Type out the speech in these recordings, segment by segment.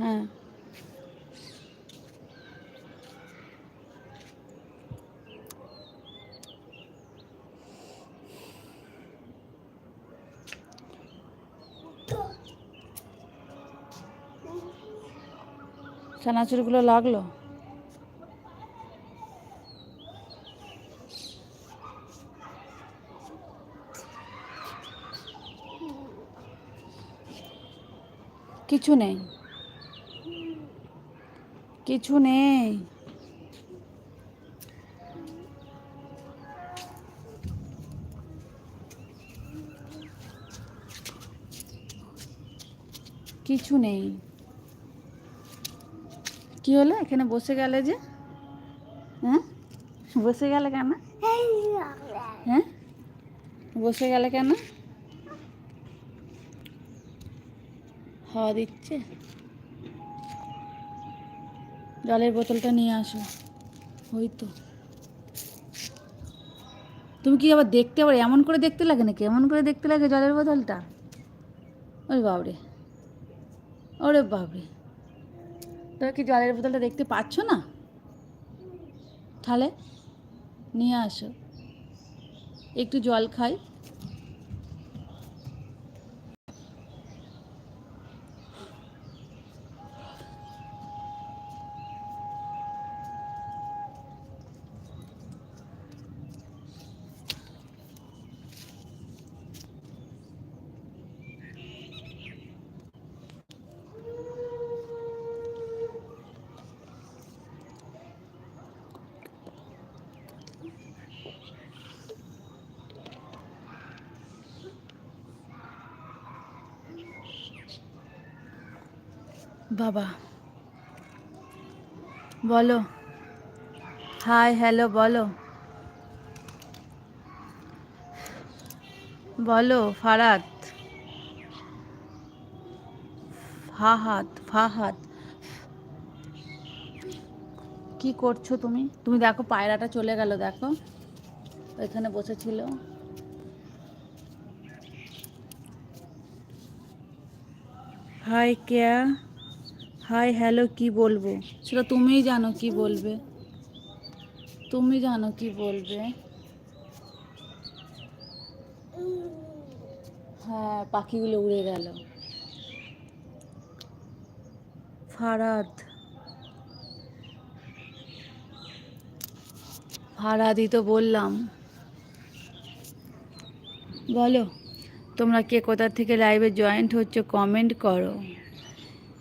হ্যাঁ। চানাচুরগুলো লাগল? কিছু নেই। কিছু নেই। কিছু নেই। কি হলো? এখানে বসে গেলে যে? হ্যাঁ? বসে গেলে কেন? হ্যাঁ? বসে গেলে কেন? হাওয়া দিচ্ছে? জলের বোতলটা নিয়ে আসো। ওই তো। তুমি কি আবার দেখতে আবার এমন করে দেখতে লাগে নাকি? এমন করে দেখতে লাগে জলের বোতলটা? ওরে বাবরে ওরে বাবরে তোরা কি জলের বোতলটা দেখতে পাচ্ছ না? তাহলে নিয়ে আসো। একটু জল খাই। বাবা। বলো। হাই, হ্যালো, বলো। বলো, ফারাত। ফাহাত ফাহাদ কি করছ তুমি? তুমি দেখো, পায়রাটা চলে গেল, দেখো। ওইখানে বসেছিল হাই, কেয়া। হাই হ্যালো কি বলব? সেটা তুমিই জানো কি বলবে। তুমি জানো কি বলবে। হ্যাঁ পাখিগুলো উড়ে গেল। ফারাদ। ফারাদই তো বললাম। বলো তোমরা কে কোথা থেকে লাইভে জয়েন্ট হচ্ছে কমেন্ট করো।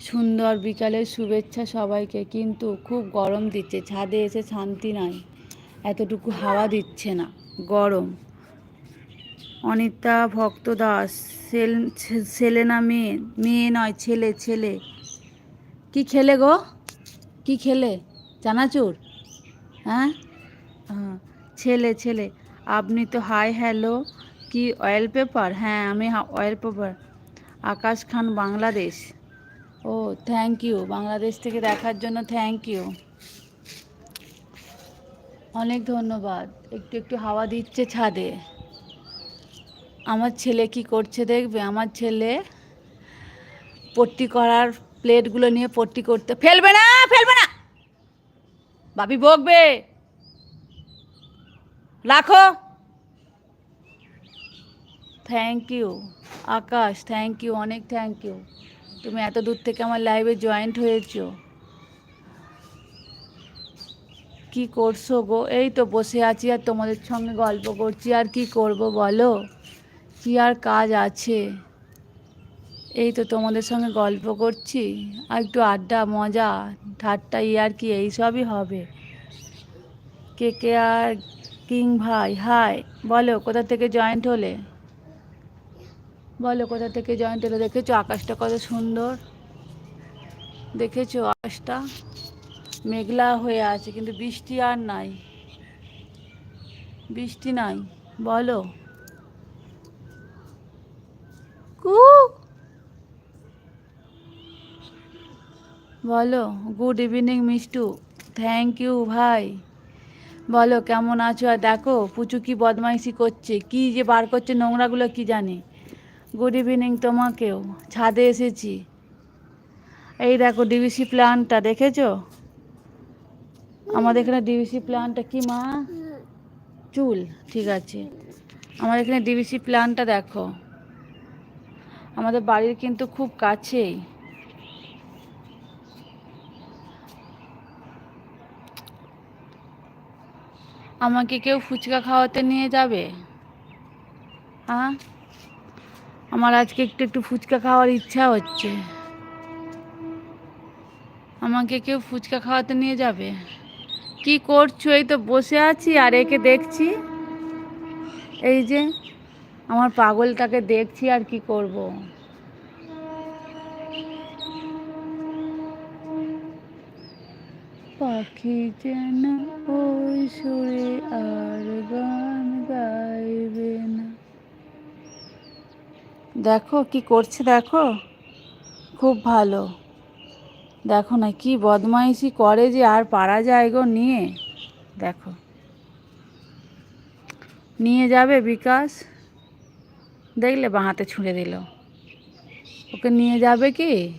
সুন্দর বিকালের শুভেচ্ছা সবাইকে, কিন্তু খুব গরম দিচ্ছে, ছাদে এসে শান্তি নাই। এতটুকু হাওয়া দিচ্ছে না, গরম। অনিতা ভক্ত দাস ছেলে না মেয়ে মেয়ে নয়, ছেলে ছেলে। কি খেলে গো? কি খেলে? চানাচুর? হ্যাঁ? হ্যাঁ ছেলে ছেলে। আপনি তো হাই হ্যালো কি অয়েল পেপার হ্যাঁ আমি অয়েল পেপার আকাশ খান, বাংলাদেশ। ও থ্যাংক ইউ বাংলাদেশ থেকে দেখার জন্য থ্যাংক ইউ অনেক ধন্যবাদ। একটু একটু হাওয়া দিচ্ছে ছাদে। আমার ছেলে কি করছে দেখবে? আমার ছেলে পট্টি করার প্লেটগুলো নিয়ে পট্টি করতে ফেলবে না ফেলবে না! বাবি বকবে। রাখো। Thank you Akash thank you অনেক থ্যাংক ইউ তুমি এত দূর থেকে আমার লাইভে জয়েন্ট হয়েছো। কি করছ গো? এই তো বসে আছি আর তোমাদের সঙ্গে গল্প করছি। আর কি করব বলো? কি আর কাজ আছে? এই তো তোমাদের সঙ্গে গল্প করছি। আর একটু আড্ডা, মজা, ঠাট্টা ইয়ার কি এইসবই হবে। কে কে আর কিং ভাই, হাই, বলো, কোথা থেকে জয়েন্ট হলে? বলো, কোথা থেকে জয়েন্ট হলে দেখেছ আকাশটা কত সুন্দর? দেখেছ আকাশটা? মেঘলা হয়ে আছে, কিন্তু বৃষ্টি আর নাই। বৃষ্টি নাই, বলো। কু? বলো good evening Mishtu. Thank you ভাই। বলো, কেমন আছো? আর দেখো, পুচু কি বদমাইশি করছে? কি যে বার করছে, নোংরাগুলো কি জানি? গুড ইভিনিং তোমাকেও। ছাদে এসেছি। এই দেখো ডিভিসি প্ল্যান্টটা দেখেছ? আমাদের এখানে ডিভিসি প্ল্যান্টটা কি মা? চুল, ঠিক আছে। আমাদের এখানে ডিভিসি প্ল্যান্টটা দেখো। আমাদের বাড়ির কিন্তু খুব কাছেই। আমাকে কেউ ফুচকা খাওয়াতে নিয়ে যাবে? হ্যাঁ আমার আজকে একটু একটু ফুচকা খাওয়ার ইচ্ছা হচ্ছে। আমাকে কেউ ফুচকা খাওয়াতে নিয়ে যাবে? কি করছ? এই তো বসে আছি আর একে দেখছি। এই যে, আমার পাগলটাকে দেখছি আর কি করব। পাখি যেন ওই সুরে আর গান গাইবে না। দেখো, কি করছে দেখো? খুব ভালো। দেখো না, কি বদমাইশি করে যে আর পারা যায় গো নিয়ে। দেখো। নিয়ে যাবে বিকাশ? দেখলে বাঁ হাতে ছুঁড়ে দিল। ওকে নিয়ে যাবে কি?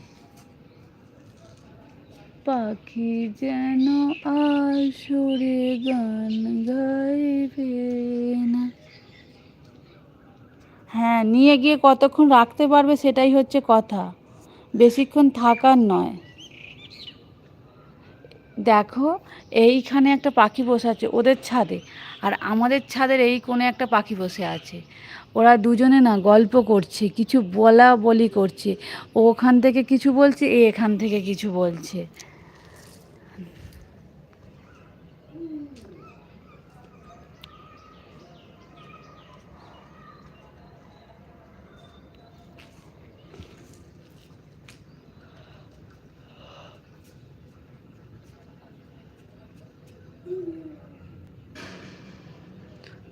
পাখি যেন আসরে গান গাইবে না। হ্যাঁ নিয়ে গিয়ে কতক্ষণ রাখতে পারবে সেটাই হচ্ছে কথা। বেশিক্ষণ থাকার নয়। দেখো, এইখানে একটা পাখি বসে আছে, ওদের ছাদে। আর আমাদের ছাদের এই কোণে একটা পাখি বসে আছে। ওরা দুজনে না গল্প করছে, কিছু বলা বলি করছে। ও ওখান থেকে কিছু বলছে এ এখান থেকে কিছু বলছে।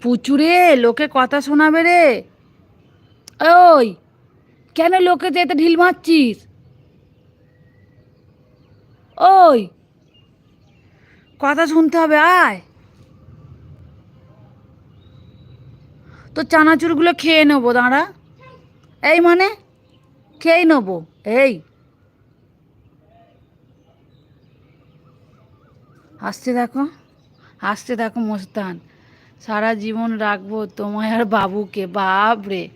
পুচুরে, লোকে কথা শোনাবে রে। ওই, কেন লোকে যেতে ঢিল মারছিস? ওই, কথা শুনতে হবে, আয়। তো চানাচুরগুলো খেয়ে নেব, দাঁড়া। এই মানে? খেয়ে নেব, এই। আসছে দেখো আসছে দেখো মোস্তান। সারা জীবন রাখব তোমায় আর বাবুকে। বাপরে।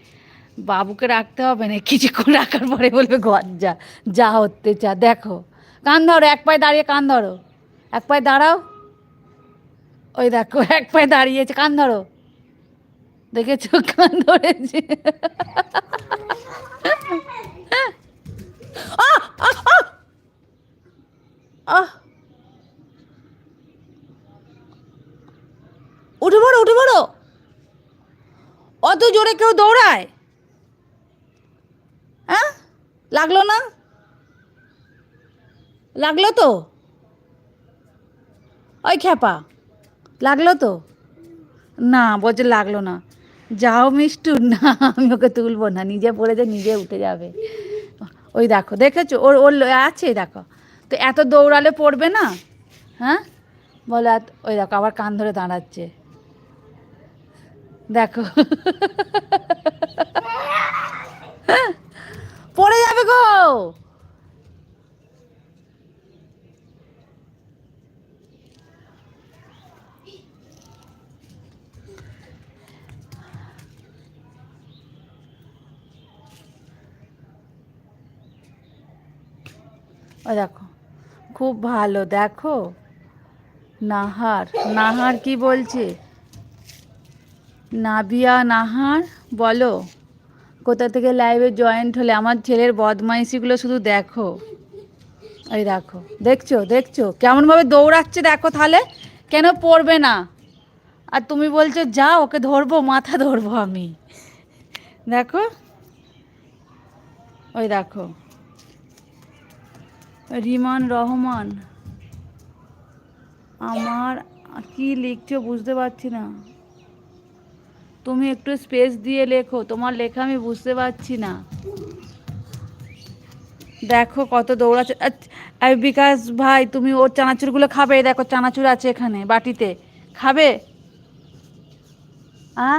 বাবুকে রাখতে হবে না কিছুক্ষণ রাখার পরে বলবে, ঘর যা যা হতে চা দেখো। কান ধরো, এক পায়ে দাঁড়িয়ে কান ধরো। এক পায়ে দাঁড়াও। ওই দেখো, এক পায়ে দাঁড়িয়েছে, কান ধরো। দেখেছ? কান ধরেছে। আহ! উঠে পড়ো উঠে পড়ো অত জোরে কেউ দৌড়ায়? হ্যাঁ? লাগল না? লাগল তো? ওই খ্যাপা, লাগল তো? না, বলছে লাগল না। যাও মিষ্টু, না, আমি ওকে তুলবো না। নিজে পড়েছে, নিজে উঠে যাবে। ওই দেখো, দেখেছ? ওর ওর আছে, দেখো। তো এত দৌড়ালে পড়বে না? হ্যাঁ? বলে ওই দেখো, আবার কান ধরে দাঁড়াচ্ছে। দেখো। পড়ে যাবে গো। দেখো খুব ভালো দেখো। নাহার নাহার কি বলছে? নাবিয়া নাহার, বলো, কোথা থেকে লাইভে জয়েন্ট হলে? আমার ছেলের বদমাইশিগুলো শুধু দেখো। এই দেখো, দেখছ দেখছ? কেমনভাবে দৌড়াচ্ছে দেখো তাহলে? কেন পড়বে না? আর তুমি বলছো, যা, ওকে ধরবো, মাথা ধরবো আমি। দেখো? ওই দেখো। রিমান রহমান, আমার কি লিখছো বুঝতে পারছি না। তুমি একটু স্পেস দিয়ে লেখো, তোমার লেখা আমি বুঝতে পারছি না। দেখো কত দৌড়াচ্ছে। আর বিকাশ ভাই, তুমি ওর চানাচুরগুলো খাবে। দেখো চানাচুর আছে এখানে, বাটিতে। খাবে? আ?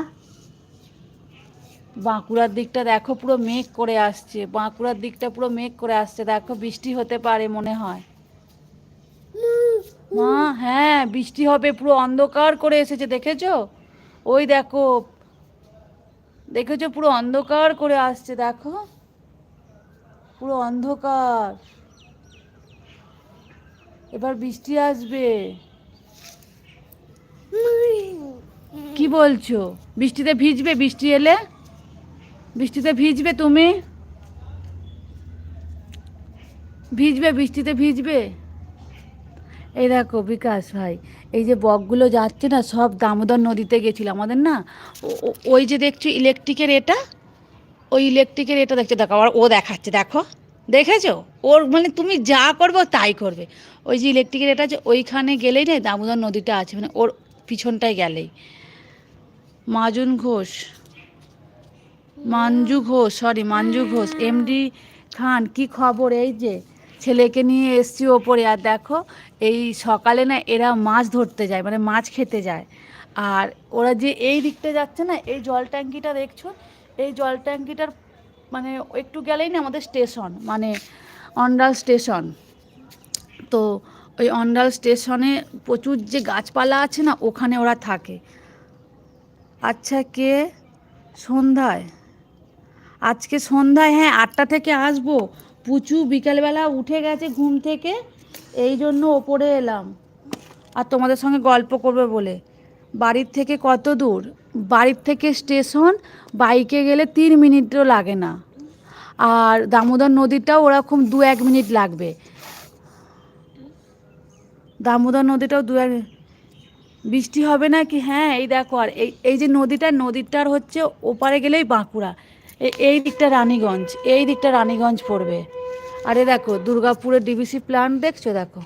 বাঁকুড়ার দিকটা দেখো পুরো মেঘ করে আসছে। বাঁকুড়ার দিকটা পুরো মেঘ করে আসছে। দেখো বৃষ্টি হতে পারে মনে হয়। মা হ্যাঁ বৃষ্টি হবে। পুরো অন্ধকার করে এসেছে, দেখেছ? ওই দেখো দেখেছ পুরো অন্ধকার করে আসছে, দেখো। পুরো অন্ধকার। এবার বৃষ্টি আসবে। কি বলছো? বৃষ্টিতে ভিজবে? বৃষ্টি এলে? বৃষ্টিতে ভিজবে তুমি? ভিজবে? বৃষ্টিতে ভিজবে? এই দেখো বিকাশ ভাই, এই যে বকগুলো যাচ্ছে না, সব দামোদর নদীতে গেছিল, আমাদের না? ওই যে দেখছ ইলেকট্রিকের এটা? ওই ইলেকট্রিকের এটা দেখছ, দেখো, আবার ও দেখাচ্ছে, দেখো। দেখেছ? ওর মানে তুমি যা করবে তাই করবে। ওই যে ইলেকট্রিকের এটা আছে ওইখানে গেলেই না দামোদর নদীটা আছে মানে ওর পিছনটায় গেলেই। মাজুন ঘোষ মাঞ্জু ঘোষ সরি মাঞ্জু ঘোষ এমডি খান, কি খবর এই যে? ছেলেকে নিয়ে এসছি ওপরে, আর দেখো এই সকালে না এরা মাছ ধরতে যায় মানে মাছ খেতে যায়। আর ওরা যে এই দিকটা যাচ্ছে না, এই জল ট্যাঙ্কিটা দেখছ? এই জল ট্যাঙ্কিটার মানে একটু গেলেই না আমাদের স্টেশন মানে অন্ডাল স্টেশন। তো ওই অন্ডাল স্টেশনে প্রচুর যে গাছপালা আছে না, ওখানে ওরা থাকে। আচ্ছা কে? সন্ধ্যায়। আজকে সন্ধ্যায় হ্যাঁ আটটা থেকে আসব। পুচু বিকালবেলা উঠে গেছে ঘুম থেকে, এই জন্য ওপরে এলাম। আর তোমাদের সঙ্গে গল্প করবে বলে। বাড়ির থেকে কত দূর? বাড়ির থেকে স্টেশন, বাইকে গেলে তিন মিনিটও লাগে না। আর দামোদর নদীটাও ওরকম দু এক মিনিট লাগবে। দামোদর নদীটাও দু এক বৃষ্টি হবে না কি হ্যাঁ এই দেখো, আর এই এই যে নদীটা, নদীটার হচ্ছে ওপারে গেলেই বাঁকুড়া। এই দিকটা রানীগঞ্জ, এই দিকটা রানীগঞ্জ পড়বে। আরে দেখো, দুর্গাপুরের ডিবিসি প্ল্যান্ট দেখছ? দেখো,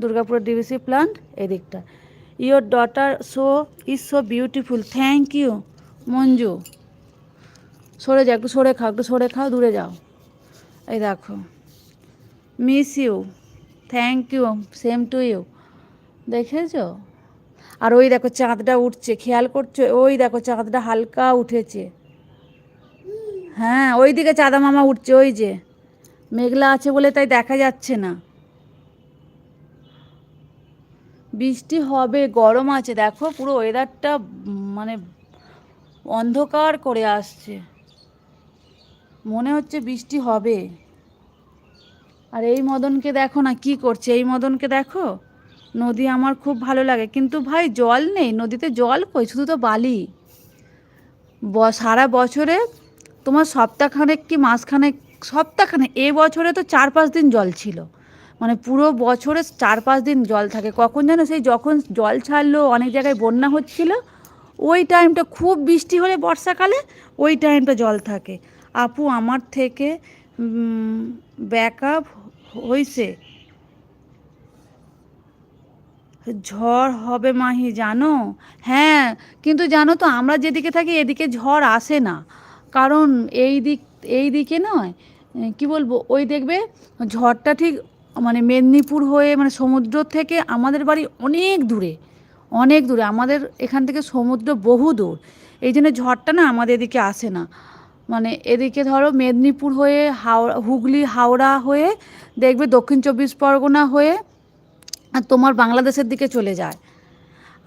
দুর্গাপুরের ডিবিসি প্ল্যান্ট এই দিকটা। Your daughter so is so beautiful thank you Manju. সরে যাও, একটু সরে খাও, একটু সরে খাও, দূরে যাও। এই দেখো miss you thank you same to you দেখেছ? আর ওই দেখো, চাঁদটা উঠছে, খেয়াল করছ? ওই দেখো, চাঁদটা হালকা উঠেছে। হ্যাঁ ওই দিকে চাঁদা মামা উঠছে, ওই যে। মেঘলা আছে বলে তাই দেখা যাচ্ছে না। বৃষ্টি হবে, গরম আছে, দেখো পুরো ওয়েদারটা মানে অন্ধকার করে আসছে। মনে হচ্ছে বৃষ্টি হবে। আর এই মদনকে দেখো না কি করছে, এই মদনকে দেখো? নদী আমার খুব ভালো লাগে, কিন্তু ভাই জল নেই, নদীতে জল কই? শুধু তো বালি। সারা বছরে তোমার সপ্তাহখানেক কি মাসখানেক, সপ্তাহখানেক, এ বছরে তো চার পাঁচ দিন জল ছিল। মানে পুরো বছরে চার পাঁচ দিন জল থাকে। কখন যেন সেই যখন জল ছাড়লো, অনেক জায়গায় বন্যা হচ্ছিল, ওই টাইমটা খুব বৃষ্টি হলে বর্ষাকালে, ওই টাইমটা জল থাকে। আপু, আমার থেকে ব্যাক আপ হইছে। ঝড় হবে মাহি, জানো? হ্যাঁ কিন্তু জানো তো, আমরা যেদিকে থাকি, এদিকে ঝড় আসে না। কারণ এই দিক, এই দিকে নয় কি বলব, ওই দেখবে ঝড়টা ঠিক মানে মেদিনীপুর হয়ে মানে সমুদ্র থেকে আমাদের বাড়ি অনেক দূরে অনেক দূরে, আমাদের এখান থেকে সমুদ্র বহু দূর। এই জন্য ঝড়টা না আমাদের এদিকে আসে না। মানে এদিকে ধরো মেদিনীপুর হয়ে হাওড়া, হুগলি, হাওড়া হয়ে দেখবে দক্ষিণ চব্বিশ পরগনা হয়ে আর তোমার বাংলাদেশের দিকে চলে যায়।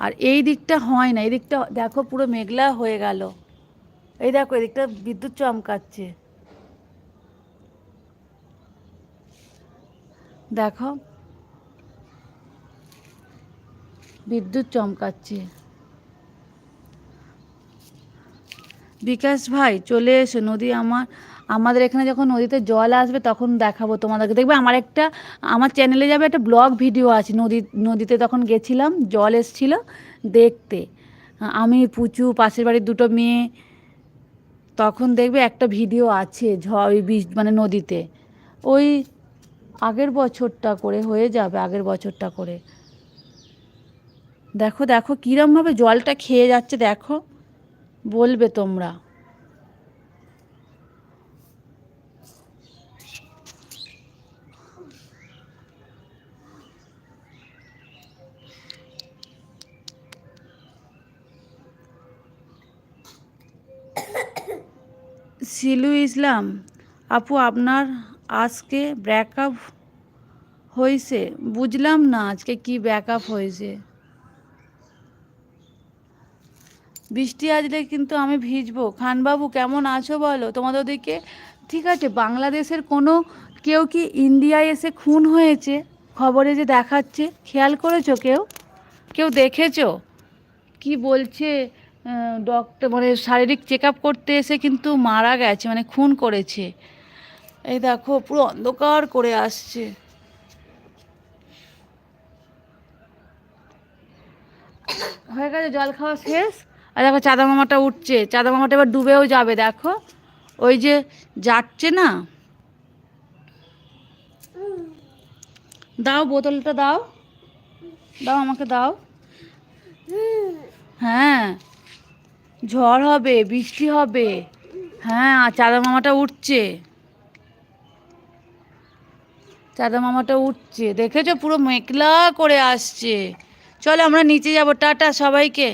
আর এই দিকটা হয় না, এই দিকটা দেখো পুরো মেঘলা হয়ে গেল। এই দেখো, এদিকটা বিদ্যুৎ চমকাচ্ছে। দেখো, বিদ্যুৎ চমকাচ্ছে। বিকাশ ভাই, চলে এসো, নদী আমার, আমাদের এখানে যখন নদীতে জল আসবে তখন দেখাবো তোমাদেরকে। দেখবে আমার একটা, আমার চ্যানেলে যাবে একটা ব্লগ ভিডিও আছে, নদী, নদীতে তখন গেছিলাম, জল এসছিল দেখতে। আমি, পুচু, পাশের বাড়ির দুটো মেয়ে তখন দেখবে একটা ভিডিও আছে ওই বীজ মানে নদীতে। ওই আগের বছরটা করে হয়ে যাবে, আগের বছরটা করে। দেখো দেখো কীরমভাবে জলটা খেয়ে যাচ্ছে, দেখো। বলবে তোমরা। সিলু ইসলাম, আপু আপনার আজকে ব্রেকআপ হয়েছে বুঝলাম না আজকে কি ব্রেকআপ হয়েছে বৃষ্টি আসলে কিন্তু আমি ভিজবো। খানবাবু, কেমন আছো বলো? তোমাদের ওদিকে? ঠিক আছে, বাংলাদেশের কোনো কেউ কি ইন্ডিয়ায় এসে খুন হয়েছে? খবরে যে দেখাচ্ছে, খেয়াল করেছ কেউ? কেউ দেখেছ? কি বলছে? ডক্টর মানে শারীরিক চেক আপ করতে এসে কিন্তু মারা গেছে মানে খুন করেছে। এই দেখো, পুরো অন্ধকার করে আসছে। হয়ে গেছে, জল খাওয়া শেষ। আর দেখো, চাঁদা মামাটা উঠছে। চাঁদা মামাটা এবার ডুবেও যাবে, দেখো। ওই যে যাচ্ছে না? দাও, বোতলটা দাও। দাও, আমাকে দাও। হ্যাঁ। ঝড় হবে, বৃষ্টি হবে। হ্যাঁ চাঁদা মামাটা উঠছে। চাঁদা মামাটা উঠছে। দেখেছ? পুরো মেঘলা করে আসছে। চলো আমরা নিচে যাব। টাটা সবাইকে।